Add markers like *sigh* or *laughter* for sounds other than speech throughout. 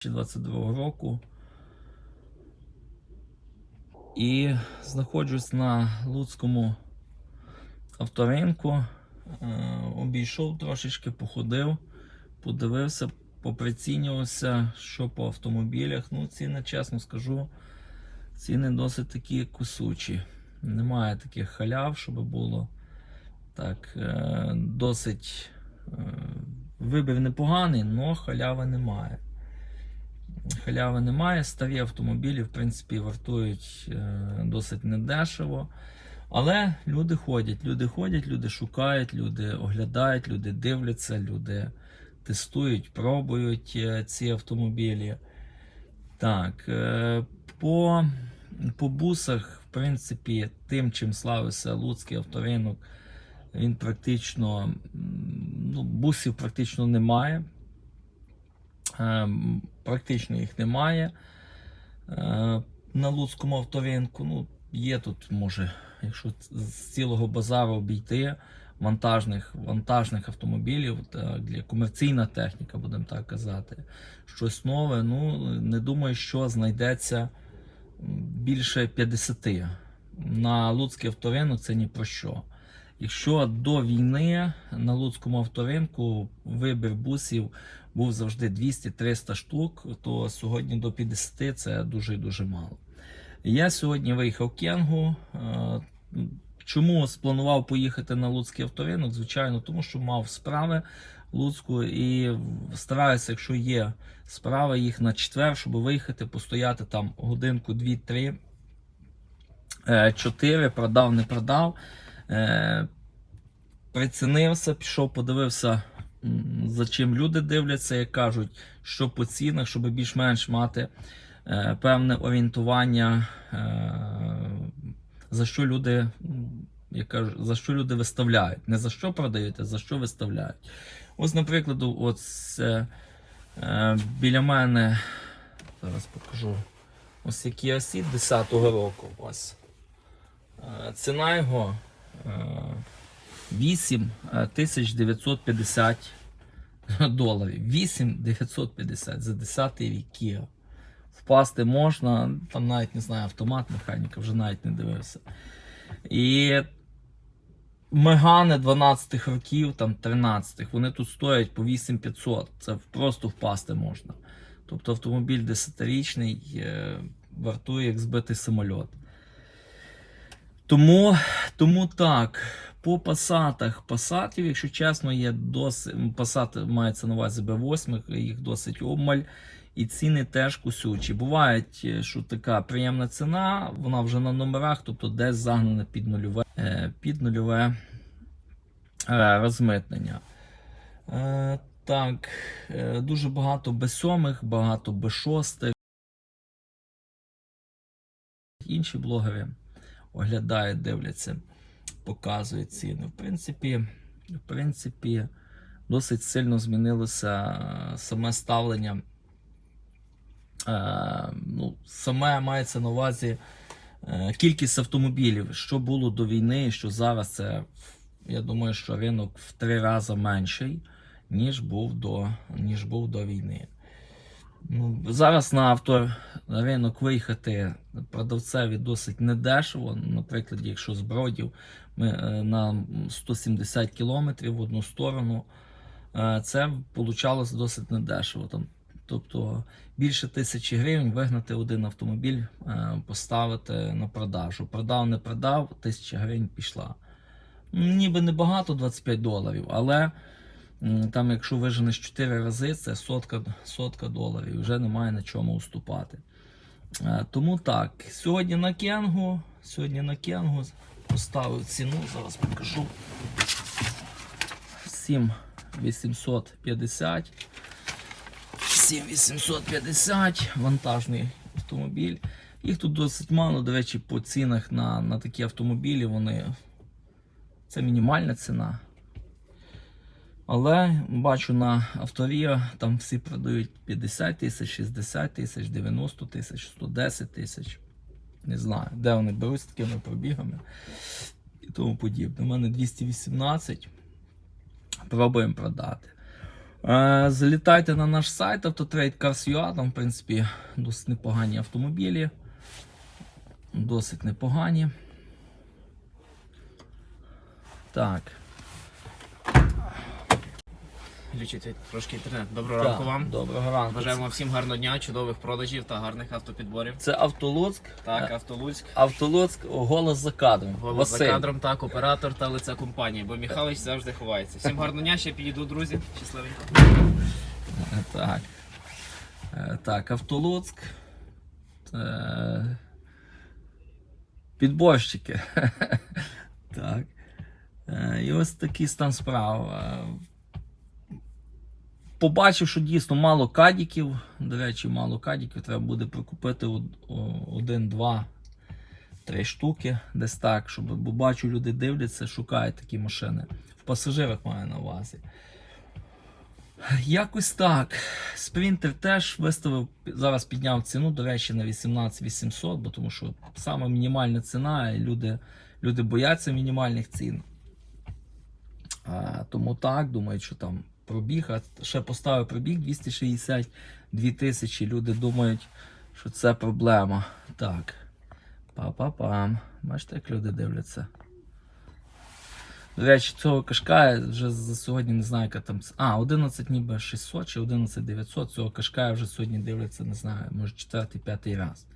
2022 року. І знаходжусь на Луцькому авторинку. Е, Обійшов трошечки, походив, подивився, поприцінювався, що по автомобілях. Ну, ціни, чесно скажу, ціни досить такі кусучі. Немає таких халяв, щоб було. Так, е, досить е, вибір непоганий, але халяви немає. Халяви немає. Старі автомобілі, в принципі, вартують е, досить недешево. Але люди ходять, люди ходять, люди шукають, люди оглядають, люди дивляться, люди тестують, пробують е, ці автомобілі. Так, е, по, по бусах, в принципі, тим, чим славився Луцький авторинок, він практично, ну, бусів практично немає. Ем, Практично їх немає е, на Луцькому авторинку. Ну, є тут, може, якщо з цілого базару обійти вантажних, вантажних автомобілів, так, для комерційна техніка, будемо так казати, щось нове. Ну, не думаю, що знайдеться більше 50. На Луцький авторинок це ні про що. Якщо до війни на Луцькому авторинку вибір бусів був завжди 200-300 штук, то сьогодні до 50 це дуже-дуже мало. Я сьогодні виїхав Кенгу. Е, Чому спланував поїхати на Луцький авторинок? Звичайно, тому що мав справи Луцьку і стараюся, якщо є справи, їх на четвер, щоб виїхати, постояти там годинку, дві-три, е, чотири, продав, не продав. Е, Прицінився, пішов, подивився, за чим люди дивляться, як кажуть, що по цінах, щоб більш-менш мати е, певне орієнтування, е, за що люди, я кажу, за що люди виставляють. Не за що продають, а за що виставляють. Ось, наприклад, от е, біля мене, зараз покажу, ось який осід 10-го року. Ось. Ціна його е, 8 тисяч 950 *laughs* доларів. 8 950 за 10 рік Kia. Впасти можна, там навіть не знаю, автомат, механіка, вже навіть не дивився. І Мегани 12-х років, там 13 вони тут стоять по 8500. Це просто впасти можна. Тобто автомобіль 10-річний е, вартує як збитий самольот. Тому, тому так, по пасатах, пасатів, якщо чесно, є досить. Пасат мається на увазі Б8, їх досить обмаль. І ціни теж кусючі. Бувають, е, що така приємна ціна, вона вже на номерах, тобто десь загнана під нульове, е, під нульове е, розмитнення. Так, дуже багато Б7, багато Б6. Інші блогери оглядають, дивляться, показують ціни. В принципі, в принципі, досить сильно змінилося е, саме ставлення. Е, ну, саме мається на увазі е, кількість автомобілів, що було до війни, і що зараз це, я думаю, що ринок в три рази менший, ніж був до, ніж був до війни. Ну, зараз на авто ринок виїхати продавцеві досить недешево. Наприклад, якщо з бродів ми е, на 170 кілометрів в одну сторону, е, це получалось досить недешево. Там, тобто більше тисячі гривень вигнати один автомобіль, е, поставити на продажу. Продав, не продав, тисяча гривень пішла. Ніби небагато 25 доларів, але Там, якщо виженеш 4 рази, це сотка, сотка доларів. Вже немає на чому уступати. Е, Тому так, сьогодні на Кенгу, сьогодні на Кенгу поставив ціну, зараз покажу. 7850. 7850 вантажний автомобіль. Їх тут досить мало, до речі, по цінах на, на такі автомобілі вони. Це мінімальна ціна. Але бачу на авторія там всі продають 50 тисяч, 60 тисяч, 90 тисяч, 110 тисяч. Не знаю, де вони беруть з такими пробігами і тому подібне. У мене 218. Пробуємо продати. Е, Залітайте на наш сайт Autotrade Cars.ua, там, в принципі, досить непогані автомобілі. Досить непогані. Так. Включити трошки інтернет. Доброго ранку вам. Доброго ранку. Бажаємо всім гарного дня, чудових продажів та гарних автопідборів. Це Автолуцьк. Так, Автолуцьк. Автолуцьк, голос за кадром. Голос Василь. за кадром, так, оператор та лице компанії, бо Михайлович завжди ховається. Всім гарного дня, ще підійду, друзі. Щасливенько. Так. Е, Так, Автолуцьк. Е, Підборщики. *laughs* Так. Е, І ось такий стан справ. Побачив, що дійсно мало кадіків. До речі, мало кадіків. Треба буде прикупити один, два, три штуки. Десь так, щоб. Бо бачу, люди дивляться, шукають такі машини. В пасажирах маю на увазі. Якось так. Спринтер теж виставив, зараз підняв ціну, до речі, на 18 800, бо тому що саме мінімальна ціна, і люди, люди бояться мінімальних цін. А, тому так, думають, що там пробіг, а ще поставив пробіг 262 тисячі. Люди думають, що це проблема. Так. Па-па-пам. Бачите, як люди дивляться. До речі, цього кашкая вже за сьогодні не знаю, яка там. А, 11 ніби 600 чи 11 900. Цього кашкая вже сьогодні дивляться, не знаю, може четвертий, п'ятий раз.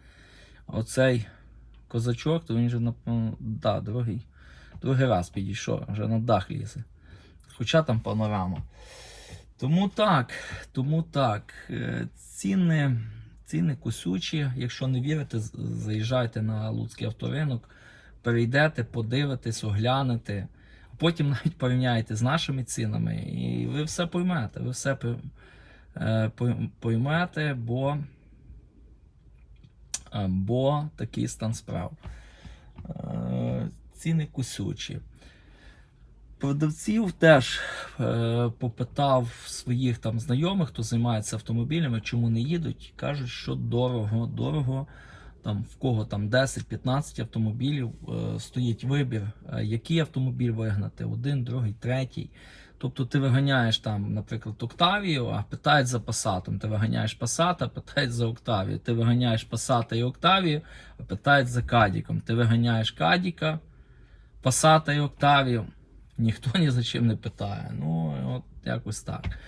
А оцей козачок, то він вже напевно, да, другий. Другий раз підійшов, вже на дах лізе. Хоча там панорама. Тому так, тому так. Е, Ціни, ціни косючі. Якщо не вірите, заїжджайте на Луцький авторинок, перейдете, подивитесь, оглянете. а Потім навіть порівняєте з нашими цінами, і ви все поймете. Ви все е, пой- поймете, бо, е, бо такий стан справ. Ціни кусючі. Продавців теж е, попитав своїх там знайомих, хто займається автомобілями, чому не їдуть. Кажуть, що дорого, дорого. Там в кого там 10-15 автомобілів е, стоїть вибір, е, який автомобіль вигнати, один, другий, третій. Тобто ти виганяєш там, наприклад, Октавію, а питають за Пасатом. Ти виганяєш Пасата, питають за Октавію. Ти виганяєш Пасата і Октавію, а питають за Кадіком. Ти виганяєш Кадіка, Пасата і Октавію. Ніхто ні за чим не питає. Ну, от якось так.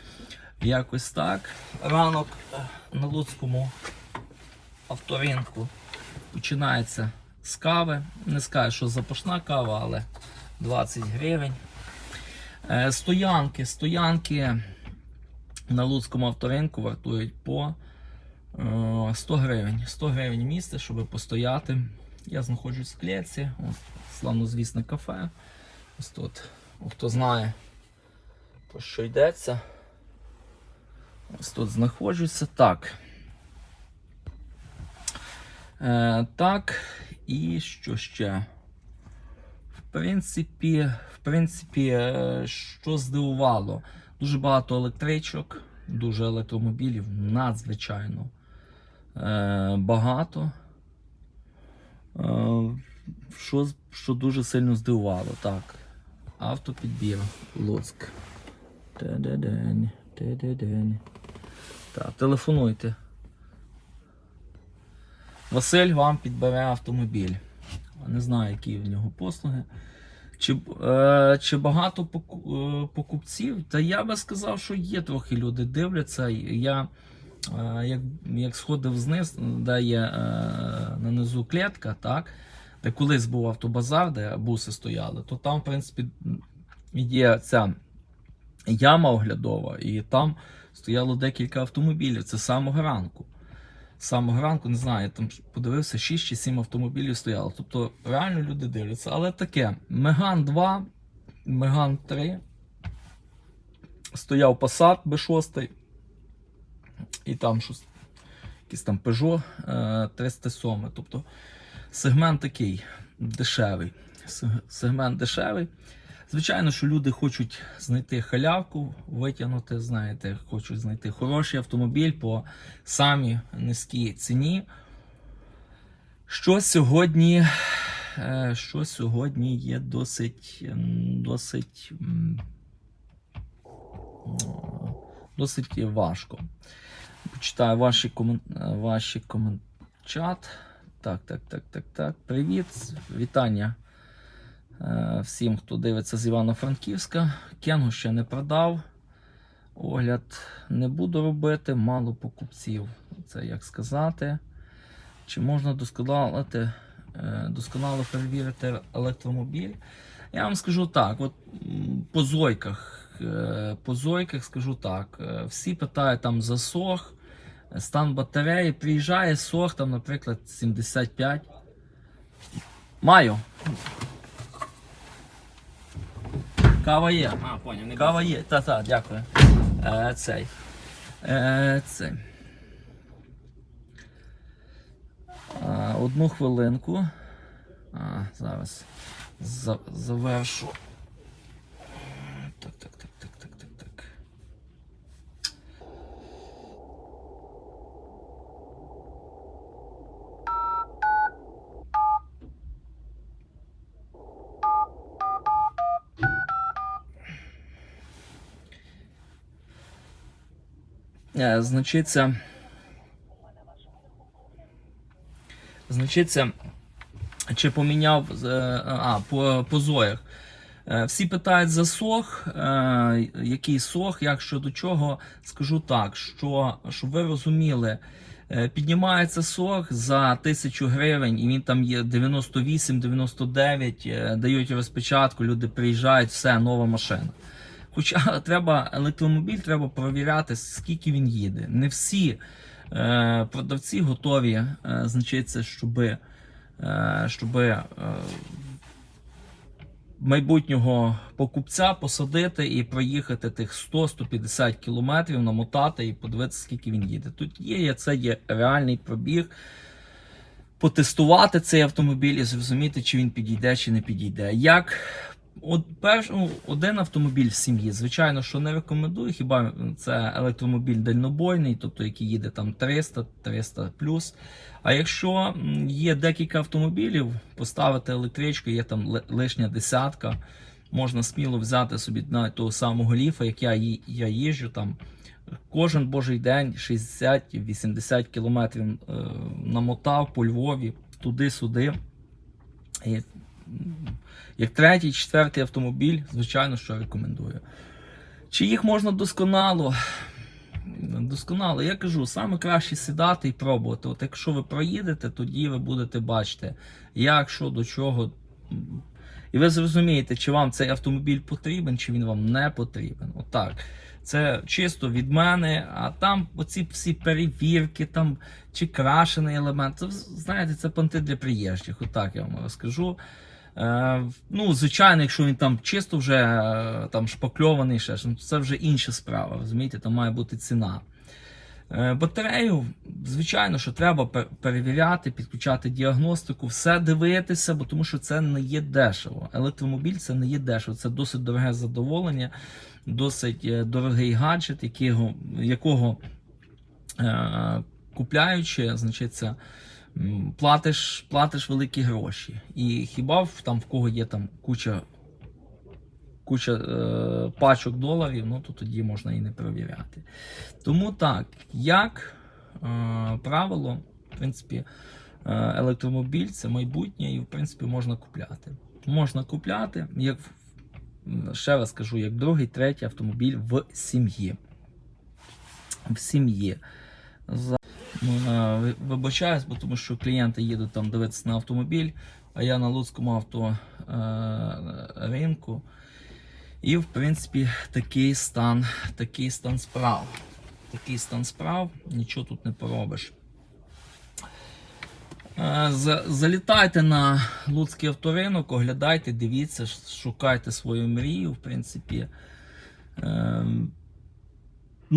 Якось так. Ранок е, на Луцькому авторинку починається з кави. Не скажу, що запашна кава, але 20 гривень. Е, Стоянки, стоянки на Луцькому авторинку вартують по е, 100 гривень. 100 гривень місце, щоб постояти. Я знаходжусь в клетці. От, славнозвісне кафе. Ось тут. Хто знає, про що йдеться. Ось тут знаходжуся. Так. Е, так, і що ще? В принципі, в принципі, е, що здивувало? Дуже багато електричок, дуже електромобілів, надзвичайно е, багато. Е, що, що дуже сильно здивувало. Так. Автопідбір. Луцьк. Та-да-день. Так, телефонуйте. Василь вам підбере автомобіль. Не знаю, які в нього послуги. Чи, е, чи багато е, покупців? Та я би сказав, що є трохи люди дивляться. Я е, як, як сходив зниз, де є е, нанизу клітка, так, де колись був автобазар, де буси стояли, то там, в принципі, є ця яма оглядова, і там стояло декілька автомобілів. Це з самого ранку. З самого ранку, не знаю, я там подивився 6 чи 7 автомобілів стояло. Тобто реально люди дивляться. Але таке: Меган 2, Меган 3, стояв Passat B6, і там щось, якийсь там Peugeot е, 307. Тобто сегмент такий дешевий. Сегмент дешевий. Звичайно, що люди хочуть знайти халявку, витягнути, знаєте, хочуть знайти хороший автомобіль по самій низькій ціні. Що сьогодні, е, що сьогодні є досить, досить досить важко. Почитаю ваші комен... е, ваші комен... чат. Так, так, так, так, так. Привіт, вітання е, всім, хто дивиться з Івано-Франківська. Кенгу ще не продав. Огляд не буду робити, мало покупців. Це як сказати. Чи можна досконалити, е, досконало перевірити електромобіль? Я вам скажу так: от по зойках, е, по зойках скажу так. Всі питають там за сох, е, стан батареї. Приїжджає сох, там, наприклад, 75. Маю. Кава є. А, поняв, не Кава є. Та-та, дякую. Е, цей. Е, цей. Е, одну хвилинку. А, зараз завершу. Так, так, так, так, так. Е, Значиться. Значиться, чи поміняв е, а, по, по зоях. Е, Всі питають за сох, е, який сох, як що до чого. Скажу так, що щоб ви розуміли, е, піднімається сох за тисячу гривень, і він там є 98-99, е, дають розпечатку, люди приїжджають, все, нова машина. Хоча *laughs* треба електромобіль, треба перевіряти, скільки він їде. Не всі е, продавці готові, е, значиться, щоби, е, щоби е, майбутнього покупця посадити і проїхати тих 100-150 кілометрів, намотати і подивитися, скільки він їде. Тут є, це є реальний пробіг. Потестувати цей автомобіль і зрозуміти, чи він підійде, чи не підійде. Як От перш, ну, один автомобіль в сім'ї, звичайно, що не рекомендую, хіба це електромобіль дальнобойний, тобто який їде там 300, 300 плюс. А якщо є декілька автомобілів, поставити електричку, є там лишня десятка, можна сміло взяти собі навіть того самого ліфа, як я, я їжджу там. Кожен божий день 60-80 кілометрів е, намотав по Львові, туди-сюди. Як третій, четвертий автомобіль, звичайно, що рекомендую. Чи їх можна досконало? Досконало, я кажу, саме краще сідати і пробувати. От якщо ви проїдете, тоді ви будете бачити, як, що, до чого. І ви зрозумієте, чи вам цей автомобіль потрібен, чи він вам не потрібен. Отак. Це чисто від мене, а там оці всі перевірки, там чи крашений елемент. Це знаєте, це понти для приїжджих. Отак я вам розкажу. Е, ну, звичайно, якщо він там чисто вже е, там шпакльований, ще, це вже інша справа. Розумієте, там має бути ціна. Е, Батарею, звичайно, що треба перевіряти, підключати діагностику, все дивитися, бо тому що це не є дешево. Електромобіль це не є дешево, це досить дороге задоволення, досить дорогий гаджет, якого, якого е, купляючи, значить, це, м, платиш, платиш великі гроші. І хіба там в кого є там куча, куча е, пачок доларів, ну то тоді можна і не перевіряти. Тому так, як е, правило, в принципі, е, електромобіль це майбутнє, і в принципі можна купляти. Можна купляти, як ще раз кажу, як другий, третій автомобіль в сім'ї. В сім'ї. Е, ви- вибачаюсь, бо тому що клієнти їдуть там дивитися на автомобіль, а я на Луцькому авто е. І, в принципі, такий стан, такий стан справ. Такий стан справ, нічого тут не поробиш. Е, Залітайте на Луцький авторинок, оглядайте, дивіться, шукайте свою мрію, в принципі.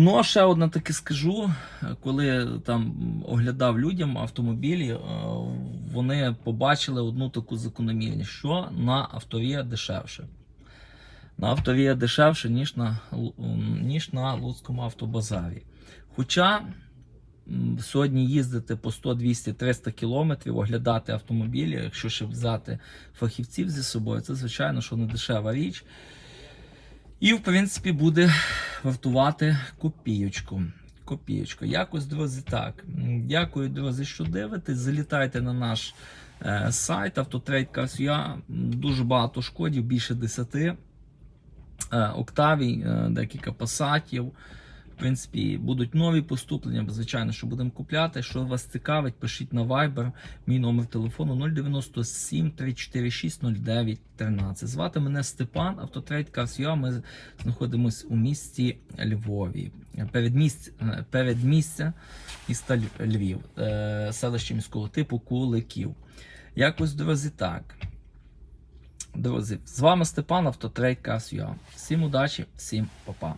Ну, а ще одне таке скажу, коли там оглядав людям автомобілі, е, вони побачили одну таку закономірність, що на авторія дешевше. На авторія дешевше, ніж на, ніж на Луцькому автобазарі. Хоча сьогодні їздити по 100, 200, 300 кілометрів, оглядати автомобілі, якщо ще взяти фахівців зі собою, це звичайно, що не дешева річ. І, в принципі, буде вартувати копійочку. Копійочку. Якось, друзі, так. Дякую, друзі, що дивитесь. Залітайте на наш е, сайт Автотрейд.ua. Дуже багато шкодів, більше 10. Е, Октавій, е, декілька пасатів. В принципі, будуть нові поступлення, звичайно, що будемо купляти. Що вас цікавить, пишіть на Viber. Мій номер телефону 097 346 09 13. Звати мене Степан, Автотрейд Cars.ua. Ми знаходимося у місті Львові. Передмість, е, передмістя міста Львів, е, селище міського типу Куликів. Якось, друзі, так. Друзі, з вами Степан, Автотрейд Cars.ua. Всім удачі, всім па-па.